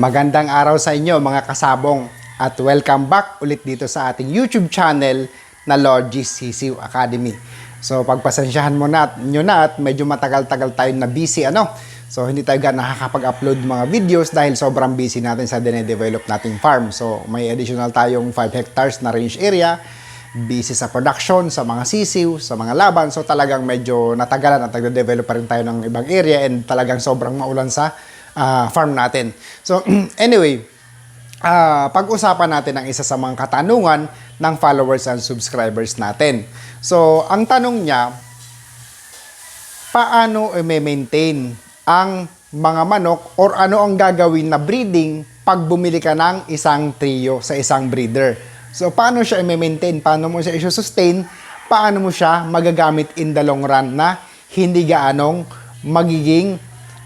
Magandang araw sa inyo mga kasabong at welcome back ulit dito sa ating YouTube channel na Logis Sisiw Academy. So pagpasensyahan mo na nyo na at medyo matagal-tagal tayo na busy ano. So hindi tayo gan nakakapag-upload mga videos dahil sobrang busy natin sa dine-develop nating farm. So may additional tayong 5 hectares na range area busy sa production, sa mga sisiw, sa mga laban. So talagang medyo natagalan at nagde-develop pa rin tayo ng ibang area and talagang sobrang maulan sa ah, farm natin. So anyway, ah, pag-usapan natin ang isa sa mga katanungan ng followers and subscribers natin. So ang tanong niya, paano i-maintain ang mga manok or ano ang gagawin na breeding pag bumili ka ng isang trio sa isang breeder. So, paano siya i-maintain? Paano mo siya i-sustain? Paano mo siya magagamit in the long run na hindi gaanong magiging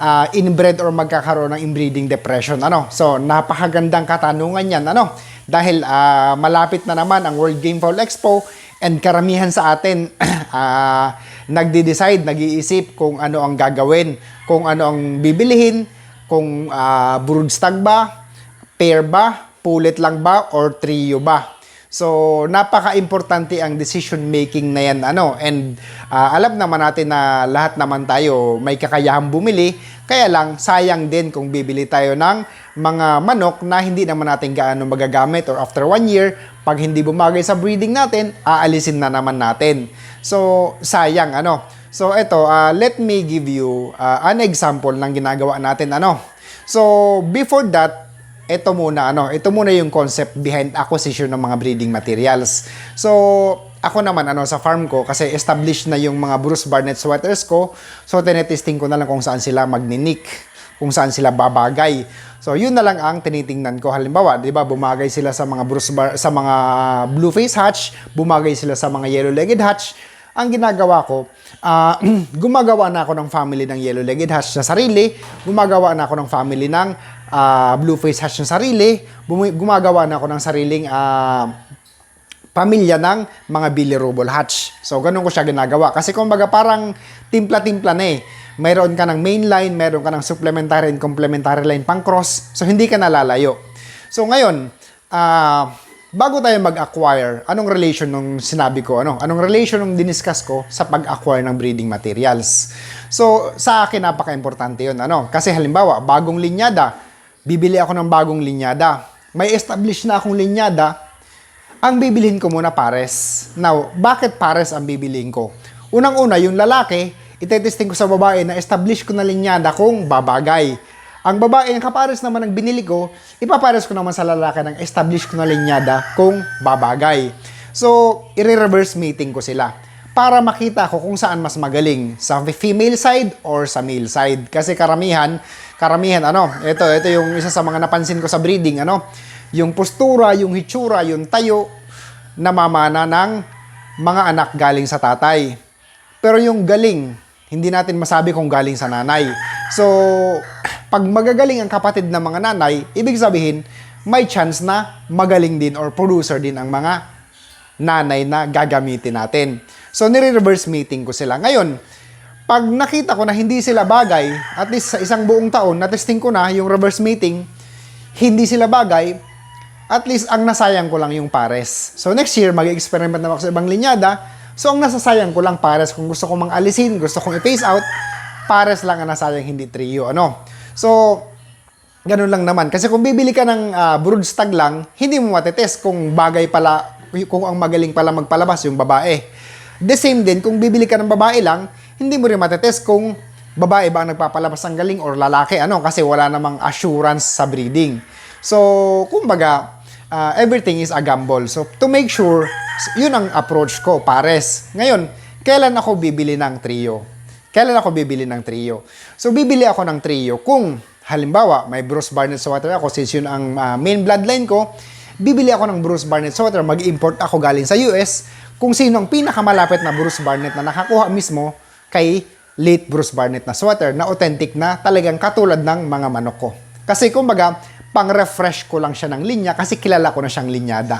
ah, inbred or magkakaroon ng inbreeding depression. Ano? So, napakagandang katanungan yan. Ano? Dahil ah, malapit na naman ang World Game Fowl Expo and karamihan sa atin ah, nagde-decide, nag-iisip kung ano ang gagawin, kung ano ang bibilihin, kung uh, broodstag ba, pair ba, pulit lang ba, or trio ba. So, napaka-importante ang decision making na yan. Ano? And ah, alam naman natin na lahat naman tayo may kakayahang bumili. Kaya lang, sayang din kung bibili tayo ng mga manok na hindi naman natin gaano magagamit or after one year, pag hindi bumagay sa breeding natin, aalisin na naman natin. So, sayang ano. So, ito, ah, let me give you ah, an example ng ginagawa natin ano. So, before that, ito muna ano, ito muna yung concept behind acquisition ng mga breeding materials. So, ako naman ano sa farm ko kasi established na yung mga Bruce Barnett sweaters ko. So, tinetesting ko na lang kung saan sila magninik, kung saan sila babagay. So, yun na lang ang tinitingnan ko. Halimbawa, 'di ba, bumagay sila sa mga Bruce Bar- sa mga blue face hatch, bumagay sila sa mga yellow-legged hatch. Ang ginagawa ko, ah, gumagawa na ako ng family ng yellow-legged hatch na sarili, gumagawa na ako ng family ng ah, blue face hatch na sarili, gumagawa na ako ng sariling ah, pamilya ng mga bilirubal hatch. So, ganun ko siya ginagawa. Kasi kumbaga parang timpla-timpla na eh. Mayroon ka ng main line, mayroon ka ng supplementary and complementary line pang cross. So, hindi ka nalalayo. So, ngayon, ah, bago tayo mag-acquire, anong relation nung sinabi ko? Ano? Anong relation nung diniscuss ko sa pag-acquire ng breeding materials? So, sa akin, napaka-importante yun. Ano? Kasi halimbawa, bagong linyada, bibili ako ng bagong linyada. May establish na akong linyada, ang bibilhin ko muna pares. Now, bakit pares ang bibilhin ko? Unang-una, yung lalaki, itetesting ko sa babae na establish ko na linyada kung babagay. Ang babae, ang kapares naman ng binili ko, ipapares ko naman sa lalaki ng establish ko na linyada kung babagay. So, i-reverse mating ko sila para makita ko kung saan mas magaling sa female side or sa male side kasi karamihan karamihan ano ito ito yung isa sa mga napansin ko sa breeding ano yung postura yung hitsura yung tayo namamana ng mga anak galing sa tatay pero yung galing hindi natin masabi kung galing sa nanay so pag magagaling ang kapatid ng mga nanay ibig sabihin may chance na magaling din or producer din ang mga nanay na gagamitin natin. So, nire-reverse meeting ko sila. Ngayon, pag nakita ko na hindi sila bagay, at least sa isang buong taon, na-testing ko na yung reverse meeting, hindi sila bagay, at least ang nasayang ko lang yung pares. So, next year, mag-experiment naman ako sa ibang linyada. So, ang nasasayang ko lang pares. Kung gusto kong mang-alisin, gusto kong i-phase out, pares lang ang nasayang, hindi trio. Ano? So, Ganun lang naman. Kasi kung bibili ka ng uh, broodstag lang, hindi mo matetest kung bagay pala, kung ang magaling pala magpalabas yung babae. The same din, kung bibili ka ng babae lang, hindi mo rin matetest kung babae ba ang nagpapalabas ng galing or lalaki. Ano? Kasi wala namang assurance sa breeding. So, kumbaga, uh, everything is a gamble. So, to make sure, yun ang approach ko, pares. Ngayon, kailan ako bibili ng trio? Kailan ako bibili ng trio? So, bibili ako ng trio kung Halimbawa, may Bruce Barnett sweater ako since yun ang uh, main bloodline ko. Bibili ako ng Bruce Barnett sweater, mag-import ako galing sa US kung sino ang pinakamalapit na Bruce Barnett na nakakuha mismo kay late Bruce Barnett na sweater na authentic na talagang katulad ng mga manok ko. Kasi kumbaga, pang-refresh ko lang siya ng linya kasi kilala ko na siyang linyada.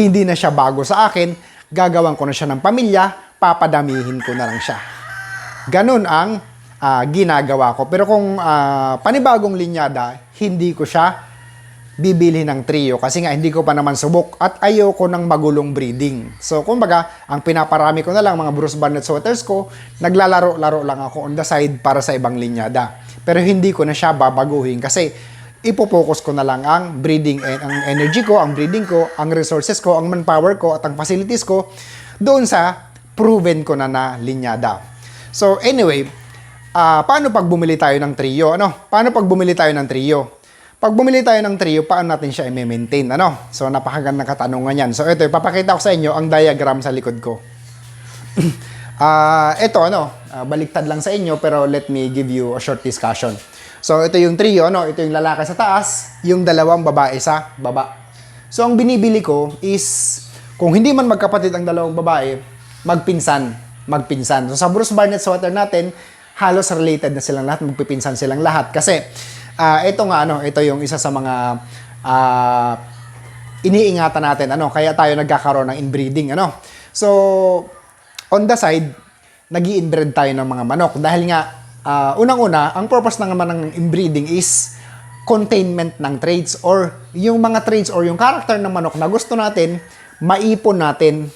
Hindi na siya bago sa akin, gagawan ko na siya ng pamilya, papadamihin ko na lang siya. Ganun ang ah, ginagawa ko. Pero kung ah, panibagong linyada, hindi ko siya bibili ng trio kasi nga hindi ko pa naman subok at ayoko ng magulong breeding. So, kumbaga, ang pinaparami ko na lang mga Bruce Barnett sweaters ko, naglalaro-laro lang ako on the side para sa ibang linyada. Pero hindi ko na siya babaguhin kasi ipopokus ko na lang ang breeding ang energy ko, ang breeding ko, ang resources ko, ang manpower ko at ang facilities ko doon sa proven ko na na linyada. So anyway, ah paano pag bumili tayo ng trio? Ano? Paano pag bumili tayo ng trio? Pag bumili tayo ng trio, paano natin siya i-maintain? Ano? So napakagandang katanungan yan. So ito, ipapakita ko sa inyo ang diagram sa likod ko. Ah, ito ano, ah, baliktad lang sa inyo pero let me give you a short discussion. So ito yung trio, ano, ito yung lalaki sa taas, yung dalawang babae sa baba. So ang binibili ko is kung hindi man magkapatid ang dalawang babae, magpinsan, magpinsan. So sa Bruce Barnett sweater natin, halos related na silang lahat, magpipinsan silang lahat kasi ah, ito nga ano, ito yung isa sa mga ah, iniingatan natin ano kaya tayo nagkakaroon ng inbreeding ano. So on the side nag inbreed tayo ng mga manok dahil nga ah, unang-una ang purpose ng naman ng inbreeding is containment ng traits or yung mga traits or yung character ng manok na gusto natin maipon natin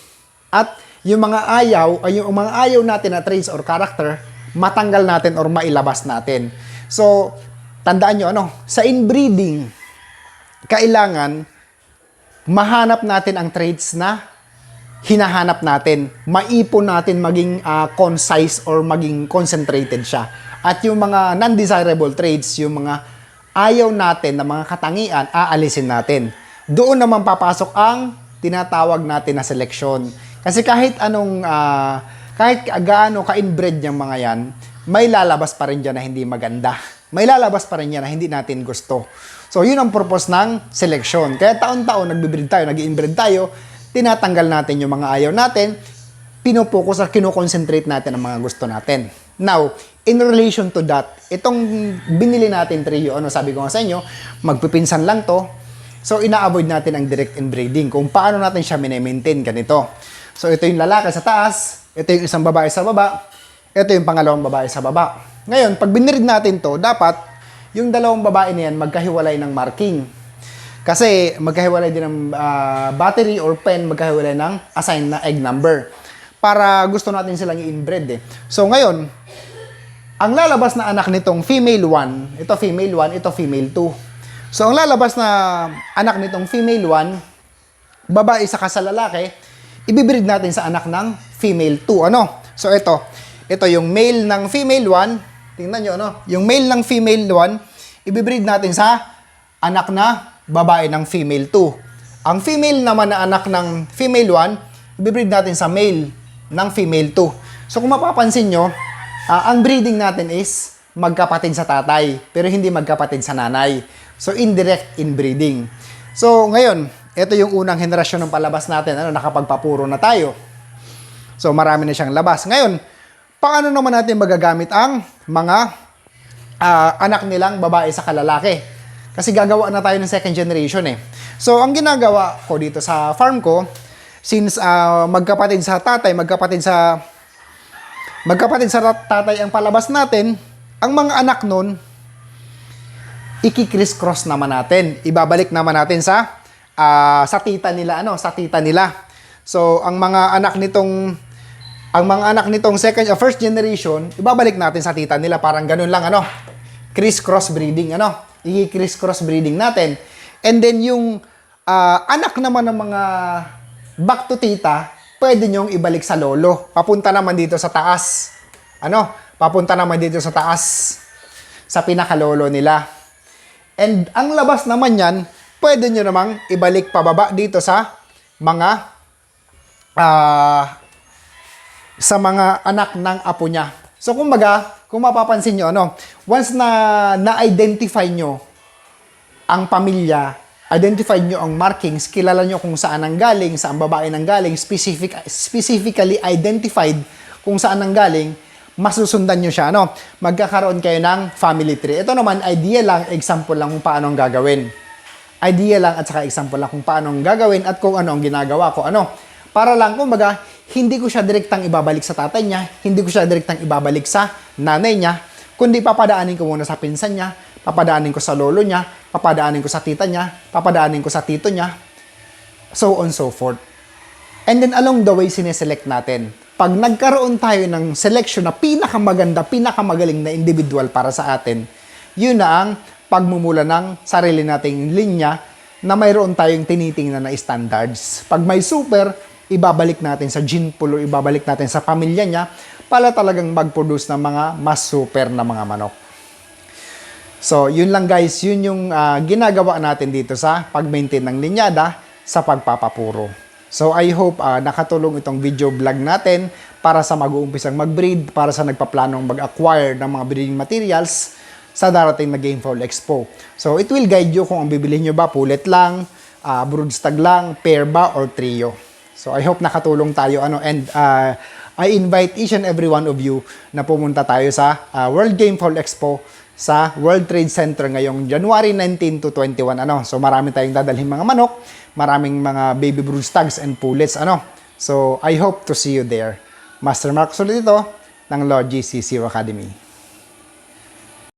at yung mga ayaw ay yung mga ayaw natin na traits or character matanggal natin or mailabas natin. So tandaan nyo ano sa inbreeding kailangan mahanap natin ang traits na hinahanap natin. Maipon natin maging ah, concise or maging concentrated siya. At yung mga non-desirable traits, yung mga ayaw natin na mga katangian, aalisin natin. Doon naman papasok ang tinatawag natin na selection. Kasi kahit anong, ah, kahit gaano ka-inbred yung mga yan, may lalabas pa rin dyan na hindi maganda. May lalabas pa rin yan na hindi natin gusto. So, yun ang purpose ng selection. Kaya taon-taon nagbe-breed tayo, nag inbreed tayo, tinatanggal natin yung mga ayaw natin, pinopokus at kinoconcentrate natin ang mga gusto natin. Now, in relation to that, itong binili natin trio, ano sabi ko nga sa inyo, magpipinsan lang to. So, ina-avoid natin ang direct inbreeding. Kung paano natin siya mini-maintain ganito. So, ito yung lalaki sa taas, ito yung isang babae sa baba, ito yung pangalawang babae sa baba. Ngayon, pag binirid natin to, dapat yung dalawang babae na yan magkahiwalay ng marking. Kasi magkahiwalay din ng ah, battery or pen, magkahiwalay ng assigned na egg number. Para gusto natin silang i-inbred eh. So ngayon, ang lalabas na anak nitong female 1, ito female 1, ito female 2. So ang lalabas na anak nitong female 1, babae sa sa lalaki, ibibreed natin sa anak ng female 2. Ano? So ito, ito yung male ng female 1, tingnan nyo ano, yung male ng female 1, ibibreed natin sa anak na babae ng female 2. Ang female naman na anak ng female 1, ibibreed natin sa male ng female 2. So kung mapapansin nyo, ah, ang breeding natin is magkapatid sa tatay, pero hindi magkapatid sa nanay. So indirect inbreeding. So ngayon, ito yung unang henerasyon ng palabas natin, ano, nakapagpapuro na tayo. So marami na siyang labas. Ngayon, paano naman natin magagamit ang mga ah, anak nilang babae sa kalalaki? Kasi gagawa na tayo ng second generation eh. So ang ginagawa ko dito sa farm ko, since ah, magkapatid sa tatay, magkapatid sa magkapatid sa tat- tatay ang palabas natin, ang mga anak nun, iki-criss-cross naman natin. Ibabalik naman natin sa ah, sa tita nila ano, sa tita nila. So, ang mga anak nitong ang mga anak nitong second uh, first generation, ibabalik natin sa tita nila parang ganun lang ano. Criss-cross breeding ano. I-criss-cross breeding natin. And then yung ah, anak naman ng mga back to tita, pwede nyong ibalik sa lolo. Papunta naman dito sa taas. Ano? Papunta naman dito sa taas sa pinakalolo nila. And ang labas naman yan, pwede nyo namang ibalik pababa dito sa mga ah sa mga anak ng apo niya. So kumbaga, kung mapapansin nyo, ano, once na na-identify nyo ang pamilya, identify nyo ang markings, kilala nyo kung saan ang galing, saan babae nang galing, specific, specifically identified kung saan ang galing, masusundan nyo siya, ano? Magkakaroon kayo ng family tree. Ito naman, idea lang, example lang kung paano ang gagawin. Idea lang at saka example lang kung paano ang gagawin at kung ano ang ginagawa ko. Ano? Para lang, kumbaga, hindi ko siya direktang ibabalik sa tatay niya, hindi ko siya direktang ibabalik sa nanay niya, kundi papadaanin ko muna sa pinsan niya, papadaanin ko sa lolo niya, papadaanin ko sa tita niya, papadaanin ko sa tito niya, so on so forth. And then along the way, sineselect natin. Pag nagkaroon tayo ng selection na pinakamaganda, pinakamagaling na individual para sa atin, yun na ang pagmumula ng sarili nating linya na mayroon tayong tinitingnan na standards. Pag may super, ibabalik natin sa gene pool o ibabalik natin sa pamilya niya para talagang mag-produce ng mga mas super na mga manok. So, yun lang guys, yun yung ah, ginagawa natin dito sa pag-maintain ng linyada sa pagpapapuro. So, I hope ah, nakatulong itong video vlog natin para sa mag-uumpisang mag-breed, para sa nagpaplanong mag-acquire ng mga breeding materials sa darating na Gamefall Expo. So, it will guide you kung ang bibili nyo ba, pulet lang, uh, broodstag lang, pair ba, or trio. So, I hope nakatulong tayo. Ano, and ah, I invite each and every one of you na pumunta tayo sa ah, World Gamefall Expo sa World Trade Center ngayong January 19 to 21 ano. So marami tayong dadalhin mga manok, maraming mga baby brood stags and pullets ano. So I hope to see you there. Master Marcos ulit ito ng Logi CCU Academy.